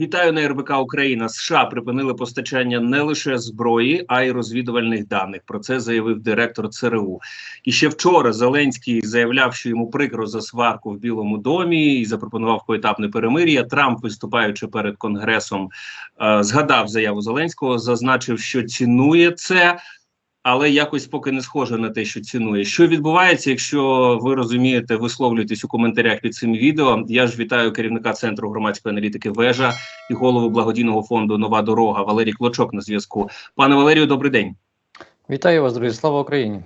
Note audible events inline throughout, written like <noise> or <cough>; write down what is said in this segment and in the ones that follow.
Вітаю на РБК Україна. США припинили постачання не лише зброї, а й розвідувальних даних. Про це заявив директор ЦРУ. І ще вчора Зеленський заявляв, що йому прикро за сварку в Білому домі і запропонував поетапне перемир'я. Трамп, виступаючи перед конгресом, е, згадав заяву Зеленського, зазначив, що цінує це. Але якось поки не схоже на те, що цінує. Що відбувається, якщо ви розумієте, висловлюєтесь у коментарях під цим відео. Я ж вітаю керівника центру громадської аналітики Вежа і голову благодійного фонду Нова дорога Валерій Клочок на зв'язку. Пане Валерію, добрий день. Вітаю вас, друзі. Слава Україні.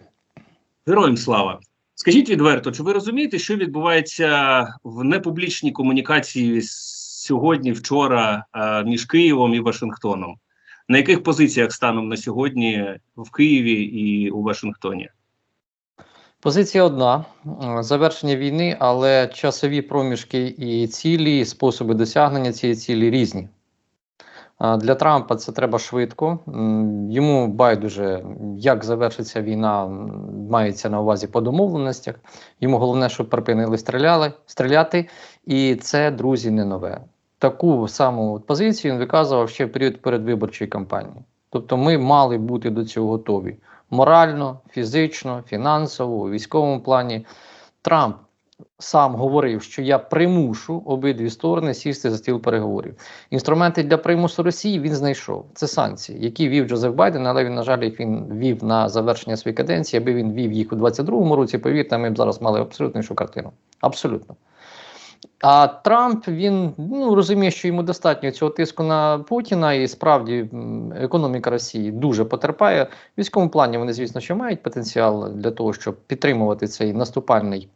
Героям слава. Скажіть відверто, чи ви розумієте, що відбувається в непублічній комунікації сьогодні, вчора між Києвом і Вашингтоном? На яких позиціях станом на сьогодні в Києві і у Вашингтоні? Позиція одна: завершення війни, але часові проміжки і цілі, і способи досягнення цієї цілі різні. Для Трампа це треба швидко. Йому байдуже, як завершиться війна, мається на увазі по домовленостях. Йому головне, щоб припинили стріляли, стріляти, і це, друзі, не нове. Таку саму позицію він виказував ще в період передвиборчої кампанії. Тобто ми мали бути до цього готові морально, фізично, фінансово, у військовому плані. Трамп сам говорив, що я примушу обидві сторони сісти за стіл переговорів. Інструменти для примусу Росії він знайшов. Це санкції, які вів Джозеф Байден, але він, на жаль, їх він вів на завершення своєї каденції. Аби він вів їх у 22-му році, повірте, ми б зараз мали абсолютно іншу картину. Абсолютно. А Трамп він ну розуміє, що йому достатньо цього тиску на Путіна, і справді економіка Росії дуже потерпає. В військовому плані вони, звісно, що мають потенціал для того, щоб підтримувати цей наступальний.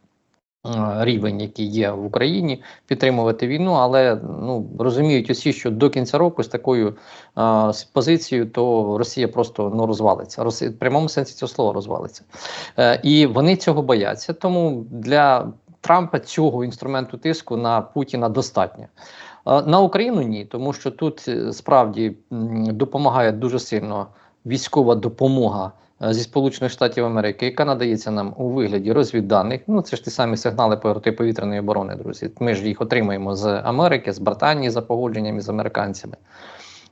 Рівень, який є в Україні, підтримувати війну, але ну розуміють усі, що до кінця року з такою а, позицією, то Росія просто ну розвалиться. Росія в прямому сенсі цього слова розвалиться, е, і вони цього бояться. Тому для Трампа цього інструменту тиску на Путіна достатньо. На Україну ні, тому що тут е, справді допомагає дуже сильно військова допомога е, зі Сполучених Штатів Америки, яка надається нам у вигляді розвідданих. Ну це ж ті самі сигнали протиповітряної оборони, друзі. Ми ж їх отримуємо з Америки, з Британії за погодженням з американцями.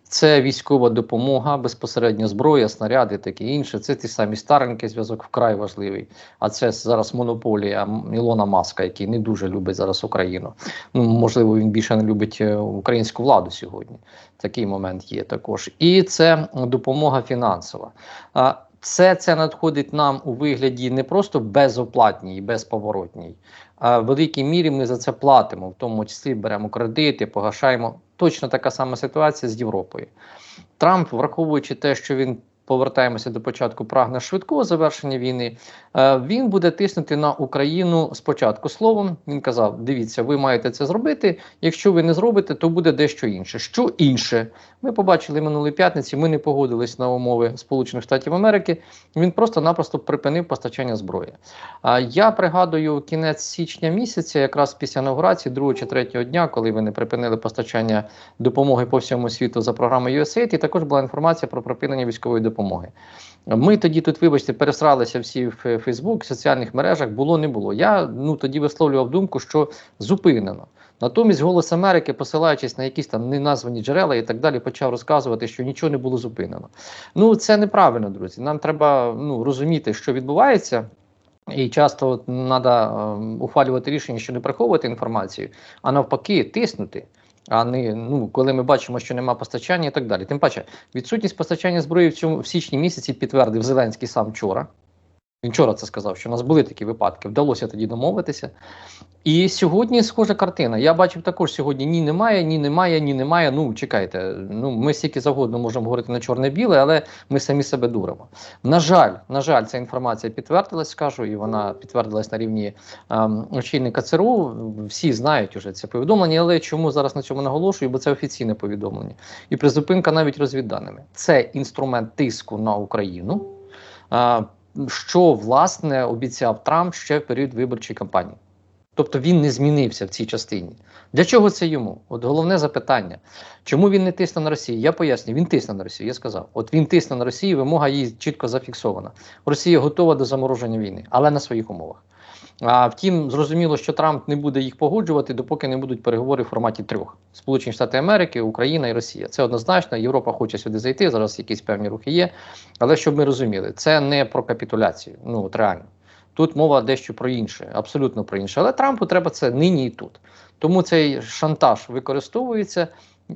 Це військова допомога, безпосередньо зброя, снаряди, таке інше. Це ті самі старенький зв'язок вкрай важливий. А це зараз монополія Ілона Маска, який не дуже любить зараз Україну. Ну можливо, він більше не любить е, українську владу сьогодні. Такий момент є також. І це допомога фінансова. Все це надходить нам у вигляді не просто безоплатній безповоротній, а в великій мірі ми за це платимо, в тому числі беремо кредити, погашаємо. Точно така сама ситуація з Європою. Трамп, враховуючи те, що він повертаємося до початку, прагне швидкого завершення війни. Е, він буде тиснути на Україну спочатку словом. Він казав: дивіться, ви маєте це зробити. Якщо ви не зробите, то буде дещо інше. Що інше? Ми побачили минулої п'ятниці. Ми не погодились на умови Сполучених Штатів Америки. Він просто-напросто припинив постачання зброї. Я пригадую кінець січня місяця, якраз після інаугурації, 2 чи 3 дня, коли вони припинили постачання допомоги по всьому світу за програмою USAID, і також була інформація про припинення військової допомоги допомоги. Ми тоді тут, вибачте, пересралися всі в Фейсбук, в соціальних мережах, було не було. Я ну тоді висловлював думку, що зупинено. Натомість Голос Америки, посилаючись на якісь там неназвані джерела і так далі, почав розказувати, що нічого не було зупинено. Ну це неправильно, друзі. Нам треба ну, розуміти, що відбувається. І часто треба ухвалювати рішення, що не приховувати інформацію, а навпаки, тиснути а не ну, коли ми бачимо, що нема постачання і так далі. Тим паче, відсутність постачання зброї в цьому в січні місяці підтвердив Зеленський сам вчора. Він вчора це сказав, що у нас були такі випадки. Вдалося тоді домовитися. І сьогодні схожа картина. Я бачив також сьогодні ні немає, ні немає, ні немає. Ну, чекайте, ну ми стільки завгодно можемо говорити на чорне-біле, але ми самі себе дуримо. На жаль, на жаль, ця інформація підтвердилась, скажу, і вона підтвердилась на рівні ем, очільника ЦРУ. Всі знають уже це повідомлення, але чому зараз на цьому наголошую? Бо це офіційне повідомлення. І призупинка навіть розвідданими. Це інструмент тиску на Україну. Що власне обіцяв Трамп ще в період виборчої кампанії. Тобто він не змінився в цій частині. Для чого це йому? От головне запитання. Чому він не тисне на Росію? Я поясню, він тисне на Росію. Я сказав. От він тисне на Росію, вимога її чітко зафіксована. Росія готова до замороження війни, але на своїх умовах. А втім, зрозуміло, що Трамп не буде їх погоджувати, допоки не будуть переговори в форматі трьох: Сполучені Штати Америки, Україна і Росія. Це однозначно. Європа хоче сюди зайти. Зараз якісь певні рухи є. Але щоб ми розуміли, це не про капітуляцію. Ну от реально. Тут мова дещо про інше, абсолютно про інше. Але Трампу треба це нині і тут. Тому цей шантаж використовується,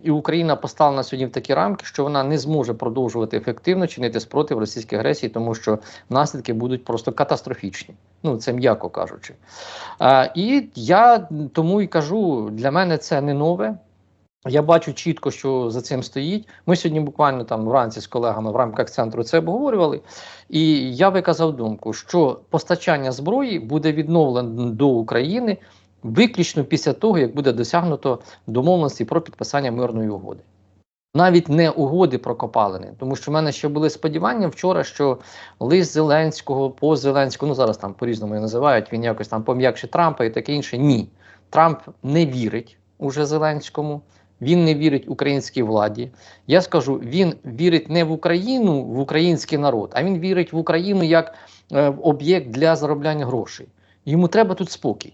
і Україна поставлена сьогодні в такі рамки, що вона не зможе продовжувати ефективно чинити спротив російській агресії, тому що наслідки будуть просто катастрофічні. Ну це м'яко кажучи. А, і я тому і кажу, для мене це не нове. Я бачу чітко, що за цим стоїть. Ми сьогодні буквально там вранці з колегами в рамках центру це обговорювали. І я виказав думку, що постачання зброї буде відновлено до України виключно після того, як буде досягнуто домовленості про підписання мирної угоди. Навіть не угоди про копалини, тому що в мене ще були сподівання вчора, що лист Зеленського по Зеленському, ну зараз там по-різному його називають, він якось там пом'якше Трампа і таке інше. Ні. Трамп не вірить уже Зеленському, він не вірить українській владі. Я скажу, він вірить не в Україну, в український народ, а він вірить в Україну як е, об'єкт для заробляння грошей. Йому треба тут спокій.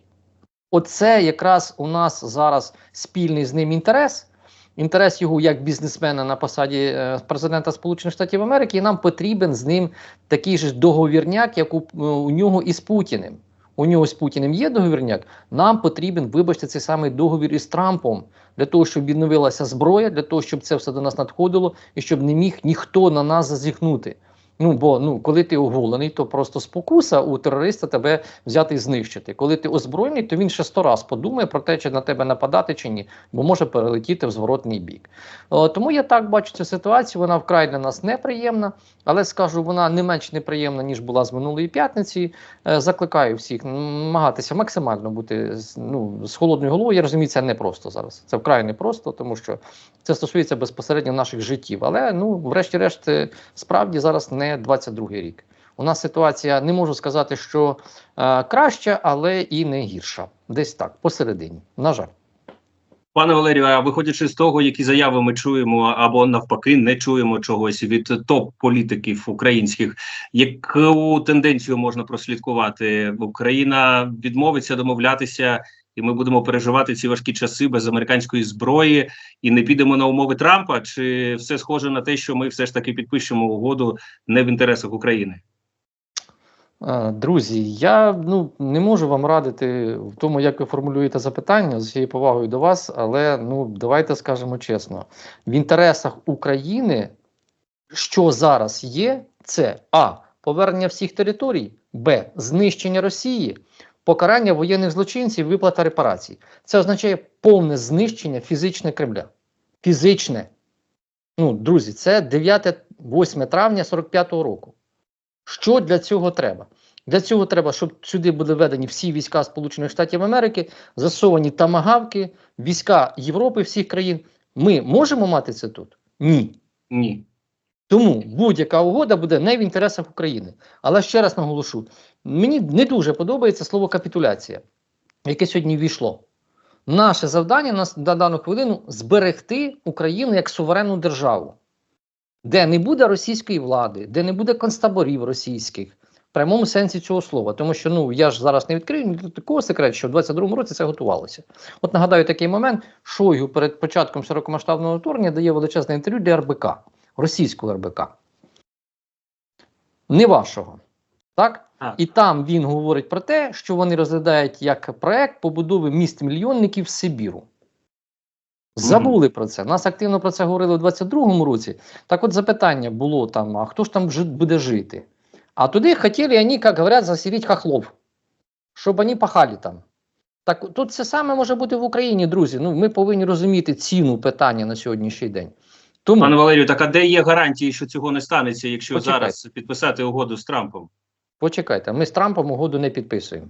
Оце якраз у нас зараз спільний з ним інтерес. Інтерес його як бізнесмена на посаді е, президента Сполучених Штатів Америки, і нам потрібен з ним такий же договірняк, як у, е, у нього із Путіним. У нього з Путіним є договірняк. Нам потрібен, вибачте, цей самий договір із Трампом для того, щоб відновилася зброя, для того, щоб це все до нас надходило, і щоб не міг ніхто на нас зазіхнути. Ну бо ну, коли ти оголений, то просто спокуса у терориста тебе взяти і знищити. Коли ти озброєний, то він ще сто раз подумає про те, чи на тебе нападати чи ні, бо може перелетіти в зворотний бік. О, тому я так бачу цю ситуацію. Вона вкрай для нас неприємна, але скажу, вона не менш неприємна ніж була з минулої п'ятниці. Е, закликаю всіх намагатися максимально бути ну, з холодною головою. Я розумію, це не просто зараз. Це вкрай непросто, тому що це стосується безпосередньо наших життів. Але ну, врешті-решт, е, справді зараз не 22-й рік. У нас ситуація не можу сказати, що е, краща, але і не гірша. Десь так, посередині. На жаль. Пане Валерію, а виходячи з того, які заяви ми чуємо, або навпаки, не чуємо чогось від топ-політиків українських, яку тенденцію можна прослідкувати? Україна відмовиться домовлятися, і ми будемо переживати ці важкі часи без американської зброї і не підемо на умови Трампа? Чи все схоже на те, що ми все ж таки підпишемо угоду не в інтересах України? Друзі, я ну не можу вам радити в тому, як ви формулюєте запитання з усією повагою до вас, але ну давайте скажемо чесно: в інтересах України, що зараз є, це а. Повернення всіх територій, б. Знищення Росії, покарання воєнних злочинців, виплата репарацій. Це означає повне знищення фізичне Кремля. Фізичне. Ну, друзі, це 9-8 травня 45-го року. Що для цього треба? Для цього треба, щоб сюди були введені всі війська Сполучених Штатів Америки, засовані тамагавки, війська Європи, всіх країн. Ми можемо мати це тут? Ні. Ні. Тому будь-яка угода буде не в інтересах України. Але ще раз наголошу: мені не дуже подобається слово капітуляція, яке сьогодні ввійшло. Наше завдання на, на дану хвилину зберегти Україну як суверенну державу, де не буде російської влади, де не буде концтаборів російських. В прямому сенсі цього слова, тому що ну я ж зараз не відкрию такого секрету, що в 22-му році це готувалося. От нагадаю такий момент: Шойгу перед початком широкомасштабного вторгнення дає величезне інтерв'ю для РБК, російського РБК. Не вашого. Так? Так. І там він говорить про те, що вони розглядають як проект побудови міст мільйонників Сибіру. Забули про це. Нас активно про це говорили у 22-му році. Так от запитання було там: а хто ж там буде жити? А туди хотіли вони, як говорять, заселити хохлов, щоб вони пахали там. Так тут це саме може бути в Україні, друзі. Ну, ми повинні розуміти ціну питання на сьогоднішній день. Тому Пане Валерію, так а де є гарантії, що цього не станеться, якщо Почекайте. зараз підписати угоду з Трампом? Почекайте, ми з Трампом угоду не підписуємо.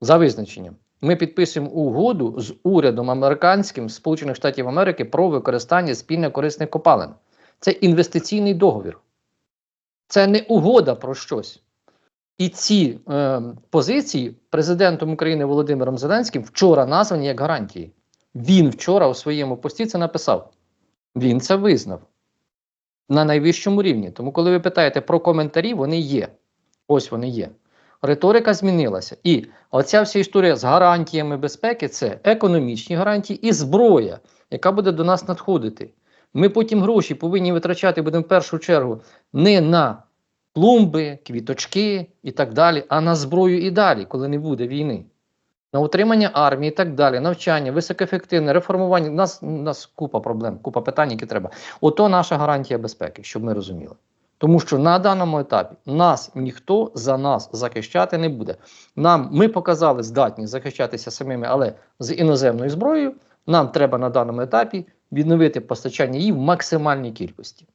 За визначенням. Ми підписуємо угоду з урядом американським Сполучених Штатів Америки про використання спільно корисних копалин. Це інвестиційний договір. Це не угода про щось. І ці е, позиції президентом України Володимиром Зеленським вчора названі як гарантії. Він вчора у своєму пості це написав. Він це визнав на найвищому рівні. Тому, коли ви питаєте про коментарі, вони є. Ось вони є. Риторика змінилася. І оця вся історія з гарантіями безпеки це економічні гарантії і зброя, яка буде до нас надходити. Ми потім гроші повинні витрачати будемо в першу чергу не на клумби, квіточки і так далі, а на зброю і далі, коли не буде війни. На утримання армії і так далі, навчання, високоефективне, реформування. У нас, у нас купа проблем, купа питань, які треба. Ото наша гарантія безпеки, щоб ми розуміли. Тому що на даному етапі нас ніхто за нас захищати не буде. Нам ми показали здатність захищатися самими, але з іноземною зброєю нам треба на даному етапі відновити постачання її в максимальній кількості.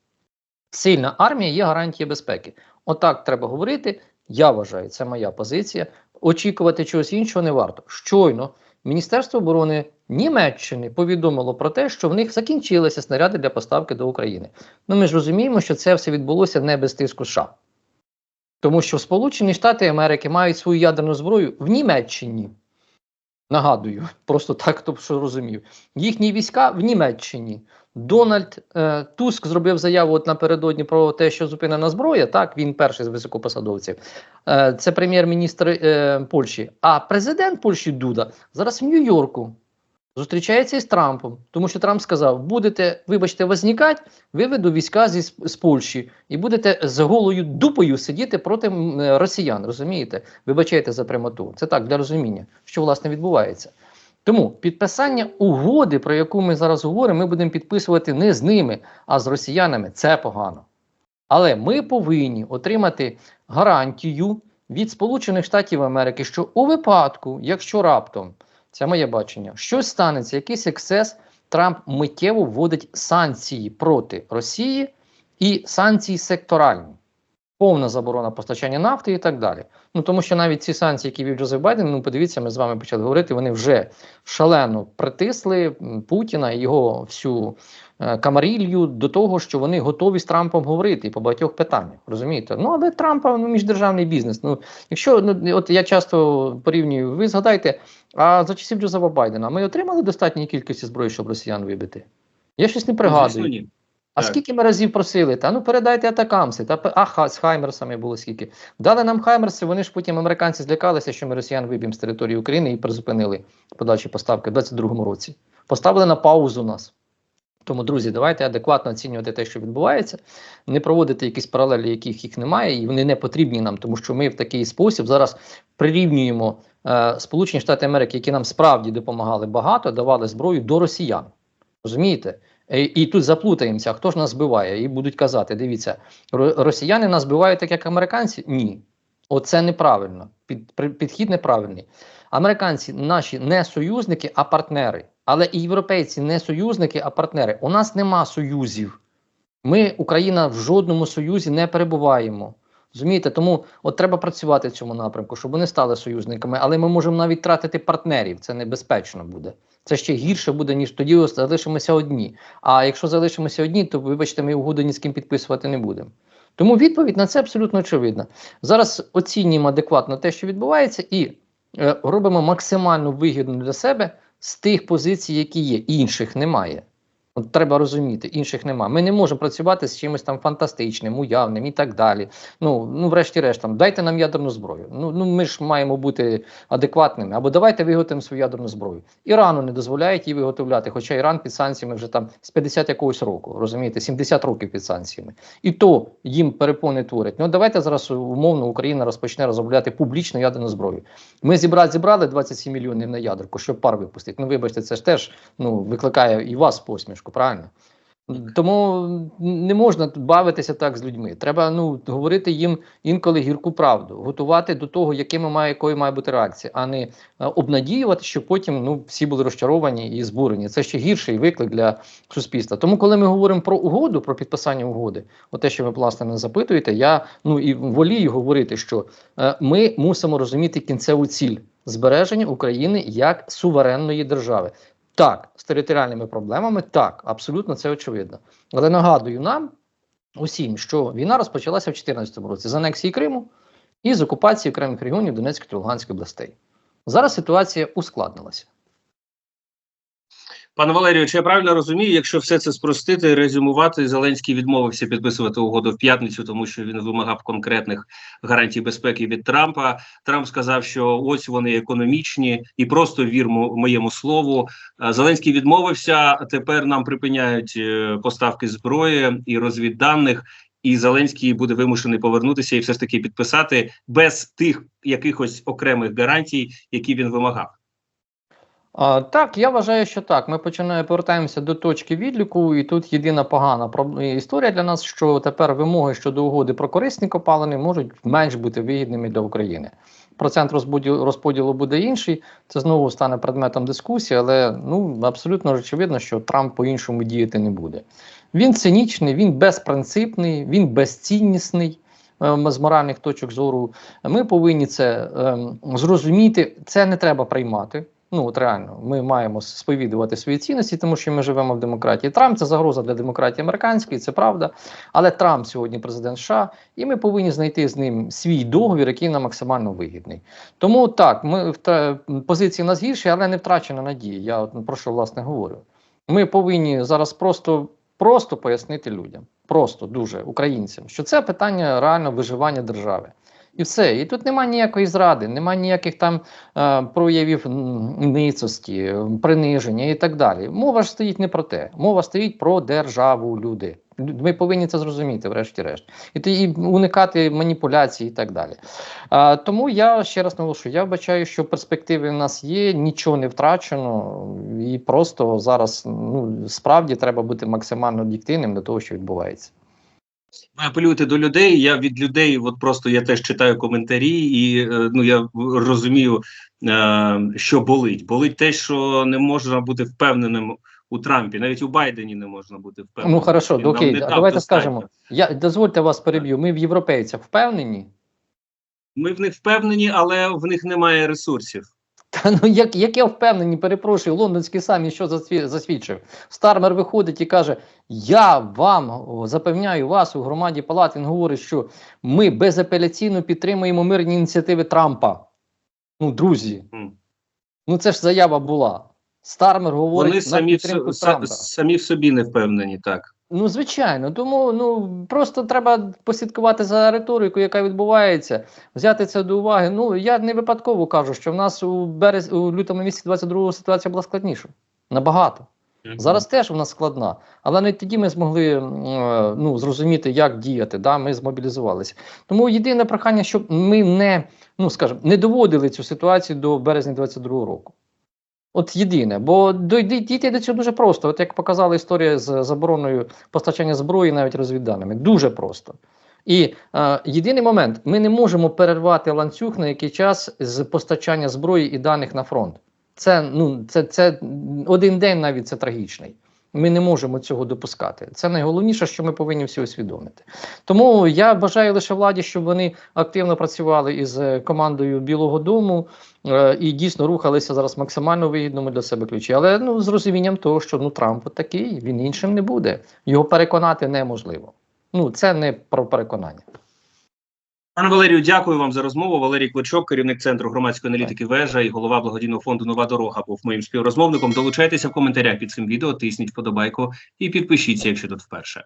Сильна армія є гарантія безпеки. Отак треба говорити. Я вважаю, це моя позиція. Очікувати чогось іншого не варто. Щойно Міністерство оборони Німеччини повідомило про те, що в них закінчилися снаряди для поставки до України. Ну ми ж розуміємо, що це все відбулося не без тиску США. Тому що Сполучені Штати Америки мають свою ядерну зброю в Німеччині. Нагадую, просто так, хто що розумів. Їхні війська в Німеччині. Дональд е, Туск зробив заяву от напередодні про те, що зупинена зброя. Так, він перший з високопосадовців. Е, це прем'єр-міністр е, Польщі. А президент Польщі Дуда зараз в Нью-Йорку зустрічається із Трампом, тому що Трамп сказав: будете, вибачте, вознікати, виведу війська зі з Польщі і будете з голою дупою сидіти проти е, росіян. Розумієте? Вибачайте за прямоту. Це так для розуміння, що власне відбувається. Тому підписання угоди, про яку ми зараз говоримо, ми будемо підписувати не з ними, а з росіянами. Це погано. Але ми повинні отримати гарантію від Сполучених Штатів Америки, що у випадку, якщо раптом, це моє бачення, щось станеться, якийсь ексцес, Трамп миттєво вводить санкції проти Росії і санкції секторальні. Повна заборона постачання нафти і так далі. Ну тому що навіть ці санкції, які вів Джозеф Байден, ну подивіться, ми з вами почали говорити, вони вже шалено притисли Путіна і його всю е, камарілью до того, що вони готові з Трампом говорити по багатьох питаннях. Розумієте? Ну але Трампа ну, міждержавний бізнес. Ну якщо ну от я часто порівнюю, ви згадайте, а за часів Джозефа Байдена ми отримали достатньої кількості зброї, щоб росіян вибити? Я щось не пригадую. А Так. скільки ми разів просили? Та ну передайте атакамси, та а ха, з Хаймерсами було скільки. Дали нам Хаймерси, вони ж потім американці злякалися, що ми росіян виб'ємо з території України і призупинили подальші поставки в 22-му році. Поставили на паузу нас. Тому, друзі, давайте адекватно оцінювати те, що відбувається, не проводити якісь паралелі, яких їх немає, і вони не потрібні нам, тому що ми в такий спосіб зараз прирівнюємо е, Сполучені Штати Америки, які нам справді допомагали багато, давали зброю до росіян. Розумієте? І, і тут заплутаємося, хто ж нас збиває, і будуть казати: дивіться, росіяни нас збивають так, як американці? Ні. Оце неправильно. Під, підхід неправильний. Американці наші не союзники, а партнери. Але і європейці не союзники, а партнери. У нас нема союзів. Ми, Україна, в жодному союзі не перебуваємо. Розумієте, тому от треба працювати в цьому напрямку, щоб вони стали союзниками, але ми можемо навіть втратити партнерів. Це небезпечно буде. Це ще гірше буде, ніж тоді залишимося одні. А якщо залишимося одні, то вибачте, ми угоду ні з ким підписувати не будемо. Тому відповідь на це абсолютно очевидна. Зараз оцінюємо адекватно те, що відбувається, і е, робимо максимально вигідно для себе з тих позицій, які є. Інших немає. От треба розуміти, інших нема. Ми не можемо працювати з чимось там фантастичним, уявним і так далі. Ну, ну врешті-решт, там, дайте нам ядерну зброю. Ну, ну ми ж маємо бути адекватними. Або давайте виготовимо свою ядерну зброю. Ірану не дозволяють її виготовляти, хоча Іран під санкціями вже там з 50 якогось року, розумієте, 70 років під санкціями. І то їм перепони творять. Ну давайте зараз умовно Україна розпочне розробляти публічну ядерну зброю. Ми зібрали, зібрали 27 мільйонів на ядерку, щоб пар випустити. Ну, вибачте, це ж теж ну, викликає і вас посмішку, правильно? Тому не можна бавитися так з людьми. Треба ну говорити їм інколи гірку правду, готувати до того, якими має якою має бути реакція, а не е, обнадіювати, що потім ну всі були розчаровані і збурені. Це ще гірший виклик для суспільства. Тому, коли ми говоримо про угоду, про підписання угоди, от те, що ви власне не запитуєте, я ну і волію говорити, що е, ми мусимо розуміти кінцеву ціль збереження України як суверенної держави. Так, з територіальними проблемами, так, абсолютно це очевидно. Але нагадую нам усім, що війна розпочалася в 2014 році з анексії Криму і з окупації окремих регіонів Донецької та Луганської областей. Зараз ситуація ускладнилася. Пане Валерію, чи я правильно розумію, якщо все це спростити, резюмувати, Зеленський відмовився підписувати угоду в п'ятницю, тому що він вимагав конкретних гарантій безпеки від Трампа. Трамп сказав, що ось вони економічні і просто вір моєму слову. Зеленський відмовився. Тепер нам припиняють е, поставки зброї і розвідданих. І Зеленський буде вимушений повернутися і все ж таки підписати без тих якихось окремих гарантій, які він вимагав. Так, я вважаю, що так. Ми починаємо повертаємося до точки відліку, і тут єдина погана історія для нас, що тепер вимоги щодо угоди про корисні копалини можуть менш бути вигідними для України. Процент розподілу, буде інший. Це знову стане предметом дискусії, але ну абсолютно очевидно, що Трамп по-іншому діяти не буде. Він цинічний, він безпринципний, він безціннісний. ем, З моральних точок зору ми повинні це ем, зрозуміти. Це не треба приймати. Ну от реально, ми маємо сповідувати свої цінності, тому що ми живемо в демократії. Трамп це загроза для демократії американської, це правда. Але Трамп сьогодні президент США, і ми повинні знайти з ним свій договір, який нам максимально вигідний. Тому так, ми вта- позиції в нас гірші, але не втрачена надія. Я от про що власне говорю. Ми повинні зараз просто, просто пояснити людям, просто дуже українцям, що це питання реально виживання держави. І все. І тут немає ніякої зради, немає ніяких там е, проявів ницості, приниження і так далі. Мова ж стоїть не про те. Мова стоїть про державу, люди. Ми повинні це зрозуміти, врешті-решт, і тоді уникати маніпуляцій і так далі. А, тому я ще раз наголошую, я вбачаю, що перспективи в нас є, нічого не втрачено, і просто зараз ну, справді треба бути максимально об'єктивним до того, що відбувається. Ви апелюєте до людей. Я від людей, от просто я теж читаю коментарі, і е, ну я розумію, е, що болить. Болить те, що не можна бути впевненим у Трампі, навіть у Байдені не можна бути впевненим. Ну хорошо, нам окей, давайте достатньо. скажемо. Я дозвольте вас переб'ю. Ми в європейцях впевнені. Ми в них впевнені, але в них немає ресурсів. <laughs> Ну як, як я впевнений, перепрошую, лондонський саміт що засвідчив. Стармер виходить і каже: Я вам запевняю вас у громаді палат. Він говорить, що ми безапеляційно підтримуємо мирні ініціативи Трампа. Ну, друзі, ну це ж заява була. Стармер говорить Вони самі в, самі в собі не впевнені. Так Ну, звичайно, тому ну просто треба послідкувати за риторикою, яка відбувається, взяти це до уваги. Ну я не випадково кажу, що в нас у берез у лютому місяці 22-го ситуація була складніша. Набагато. Зараз теж вона складна, але навіть тоді ми змогли е, ну, зрозуміти, як діяти. Да? Ми змобілізувалися. Тому єдине прохання, щоб ми не, ну скажімо, не доводили цю ситуацію до березня 22-го року. От єдине, бо дійти до цього дуже просто. От як показала історія з забороною постачання зброї, навіть розвідданими, дуже просто. І е, єдиний момент: ми не можемо перервати ланцюг на який час з постачання зброї і даних на фронт. Це ну це, це один день навіть це трагічний. Ми не можемо цього допускати. Це найголовніше, що ми повинні всі усвідомити. Тому я бажаю лише владі, щоб вони активно працювали із е, командою Білого Дому е, і дійсно рухалися зараз максимально вигідному для себе ключі. Але ну з розумінням того, що ну Трамп такий, він іншим не буде. Його переконати неможливо. Ну це не про переконання. Пане Валерію, дякую вам за розмову. Валерій Клочок, керівник центру громадської аналітики вежа і голова благодійного фонду Нова дорога був моїм співрозмовником. Долучайтеся в коментарях під цим відео, тисніть вподобайку і підпишіться, якщо тут вперше.